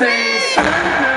Stay.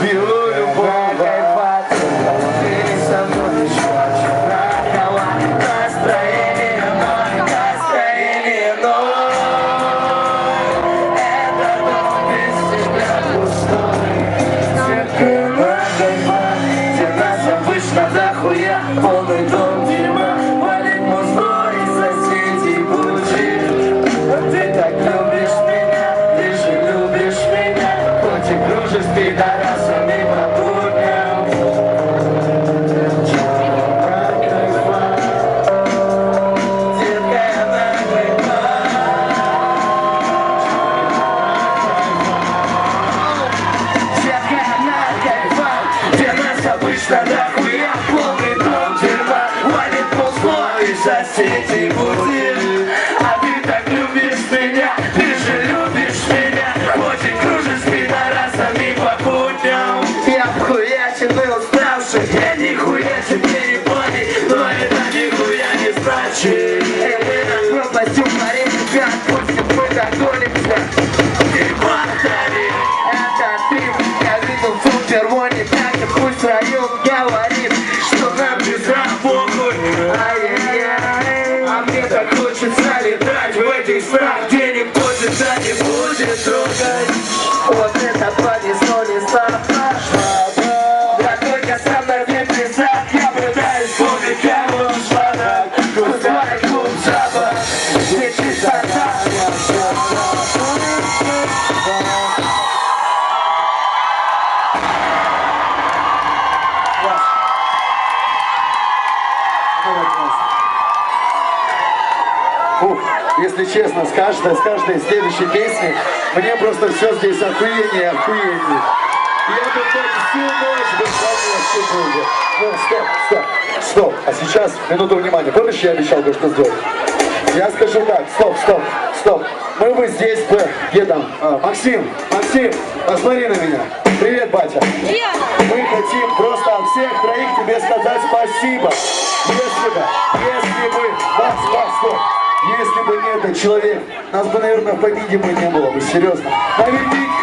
Beautiful. Штанах хуя Полный дом дерьма Валит ползло и соседей будит А ты так любишь меня Ты же любишь меня Очень кружишь с пидорасами по будням Я вхуячен и уставший Я нихуя хочется летать В этих снах, где никто тебя не будет трогать. Вот это понесло не страшно. Да только сам на небесах Я пытаюсь помнить, как он звонок. Пустой клуб запах Где чистота Фух, если честно, с каждой, с каждой следующей песни мне просто все здесь охуение, охуение. Я бы хоть всю ночь бы хвалил супругу. Ну, стоп, стоп, стоп. А сейчас минуту внимания. Помнишь, я обещал кое-что сделать? Я скажу так, стоп, стоп, стоп. Мы бы здесь бы, где там? А, Максим, Максим, посмотри на меня. Привет, батя. Мы хотим просто от всех троих тебе сказать спасибо. Если бы, если бы, Макс, стоп. Если бы не этот человек, нас бы, наверное, в победе бы не было бы, серьезно. Наверняка